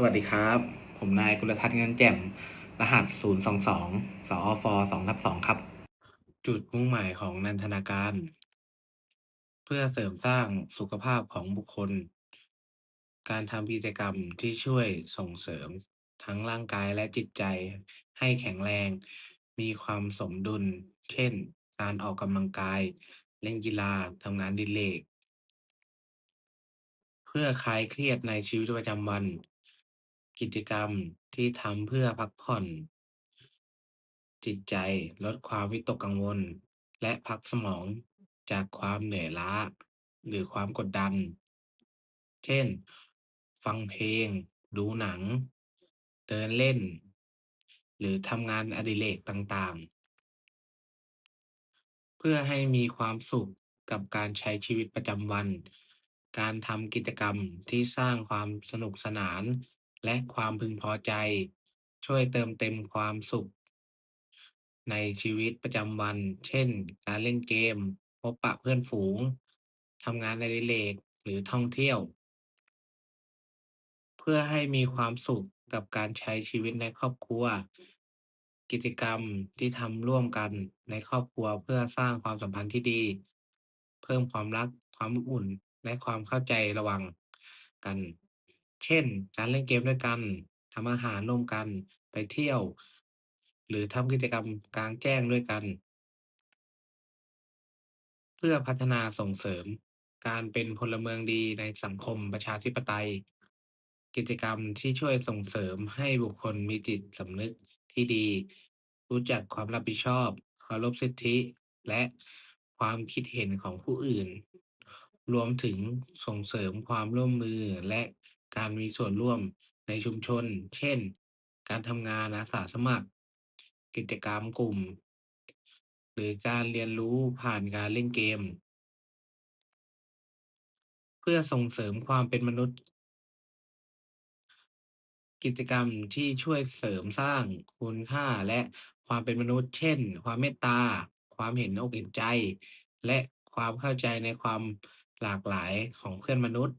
สวัสดีครับ ผมนายกุลทัศน์เงินแจ่ม รหัส 022 สอฟ2ทับ2ครับ จุดมุ่งหมายของนันทนาการ เพื่อเสริมสร้างสุขภาพของบุคคล การทำกิจกรรมที่ช่วยส่งเสริมทั้งร่างกายและจิตใจให้แข็งแรง มีความสมดุล เช่น การออกกำลังกาย เล่นกีฬาทำงานดิเรกเพื่อคลายเครียดในชีวิตประจำวัน กิจกรรมที่ทำเพื่อพักผ่อน จิตใจลดความวิตกกังวล และพักสมองจากความเหนื่อยล้า หรือความกดดัน เช่น ฟังเพลง ดูหนัง เดินเล่น หรือทำงานอดิเรกต่างๆ เพื่อให้มีความสุขกับการใช้ชีวิตประจำวัน การทำกิจกรรมที่สร้างความสนุกสนาน และความพึงพอใจ ช่วยเติมเต็มความสุข ในชีวิตประจำวัน เช่น การเล่นเกม พบปะเพื่อนฝูงทำงานอดิเรกหรือท่องเที่ยว เพื่อให้มีความสุขกับการใช้ชีวิตในครอบครัว กิจกรรมที่ทำร่วมกันในครอบครัวเพื่อสร้างความสัมพันธ์ที่ดี เพิ่มความรัก ความอบอุ่น และความเข้าใจระหว่างกัน เช่น การเล่นเกมด้วยกัน ทำอาหารร่วมกัน ไปเที่ยว หรือทำกิจกรรมกลางแจ้งด้วยกัน เพื่อพัฒนาส่งเสริมการเป็นพลเมืองดีในสังคมประชาธิปไตย กิจกรรมที่ช่วยส่งเสริมให้บุคคลมีจิตสำนึกที่ดี รู้จักความรับผิดชอบ เคารพสิทธิ และความคิดเห็นของผู้อื่น รวมถึงส่งเสริมความร่วมมือและ การมีส่วนร่วมในชุมชน เช่น การทำงานอาสาสมัคร กิจกรรมกลุ่ม หรือการเรียนรู้ผ่านการเล่นเกม เพื่อส่งเสริมความเป็นมนุษย์ กิจกรรมที่ช่วยเสริมสร้างคุณค่าและความเป็นมนุษย์ เช่น ความเมตตา ความเห็นอกเห็นใจ และความเข้าใจในความหลากหลายของเพื่อนมนุษย์